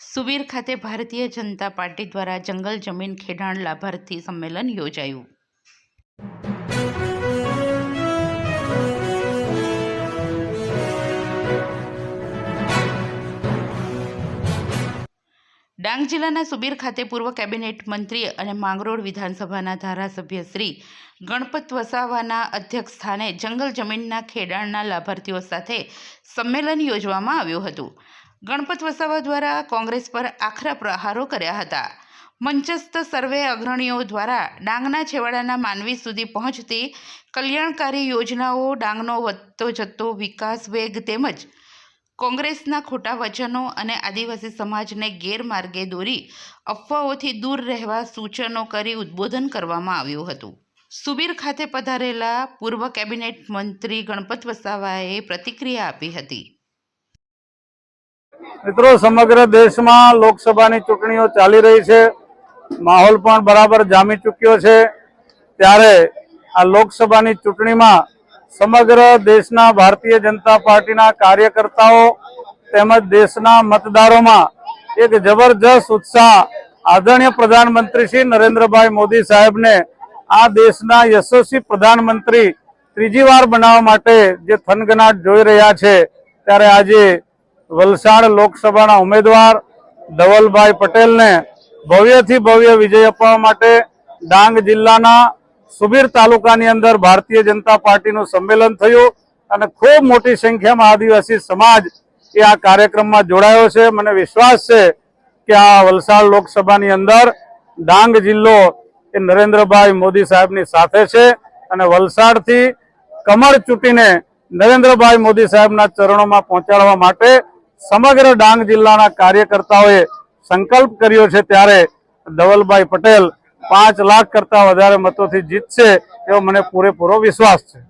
સુબીર ખાતે ભારતીય જનતા પાર્ટી દ્વારા જંગલ જમીન ખેડાણ લાભાર્થી સંમેલન યોજાયું. ડાંગ જિલ્લાના સુબીર ખાતે પૂર્વ કેબિનેટ મંત્રી અને માંગરોળ વિધાનસભાના ધારાસભ્ય શ્રી ગણપત વસાવાના અધ્યક્ષ સ્થાને જંગલ જમીનના ખેડાણના લાભાર્થીઓ સાથે સંમેલન યોજવામાં આવ્યું હતું. ગણપત વસાવા દ્વારા કોંગ્રેસ પર આખરા પ્રહારો કર્યા હતા. મંચસ્થ સર્વે અગ્રણીઓ દ્વારા ડાંગના છેવાડાના માનવી સુધી પહોંચતી કલ્યાણકારી યોજનાઓ, ડાંગનો વધતો જતો વિકાસ વેગ તેમજ કોંગ્રેસના ખોટા વચનો અને આદિવાસી સમાજને ગેરમાર્ગે દોરી અફવાઓથી દૂર રહેવા સૂચનો કરી ઉદ્બોધન કરવામાં આવ્યું હતું. સુબીર ખાતે પધારેલા પૂર્વ કેબિનેટ મંત્રી ગણપત વસાવાએ પ્રતિક્રિયા આપી હતી. મિત્રો, સમગ્ર દેશમાં લોકસભાની ચૂંટણીઓ ચાલી રહી છે. માહોલ પણ બરાબર જામી ચૂક્યો છે. ત્યારે આ લોકસભાની ચૂંટણીમાં સમગ્ર દેશના ભારતીય જનતા પાર્ટીના કાર્યકર્તાઓ તેમજ દેશના મતદારોમાં એક જબરજસ્ત ઉત્સાહ આદરણીય પ્રધાનમંત્રી શ્રી નરેન્દ્રભાઈ મોદી સાહેબને આ દેશના યશસ્વી પ્રધાનમંત્રી ત્રીજી વાર બનાવવા માટે જે થનગનાટ જોઈ રહ્યા છે, ત્યારે આજે વલસાડ લોકસભાના ઉમેદવાર ધવલભાઈ પટેલને ભવ્યથી ભવ્ય વિજય અપાવવા માટે ડાંગ જિલ્લાના સુબીર તાલુકાની અંદર ભારતીય જનતા પાર્ટીનું સંમેલન થયું અને ખૂબ મોટી સંખ્યામાં આદિવાસી સમાજ એ આ કાર્યક્રમમાં જોડાયો છે. મને વિશ્વાસ છે કે આ વલસાડ લોકસભાની અંદર ડાંગ જિલ્લો એ નરેન્દ્રભાઈ મોદી સાહેબની સાથે છે અને વલસાડથી કમળ ચૂંટીને નરેન્દ્રભાઈ મોદી સાહેબના ચરણોમાં પહોંચાડવા માટે સમગ્ર ડાંગ જિલ્લાના કાર્યકર્તાઓએ સંકલ્પ કર્યો છે ત્યારે ધવલભાઈ પટેલ પાંચ લાખ કરતા વધારે મતોથી જીતશે એવો મને પૂરેપૂરો વિશ્વાસ છે.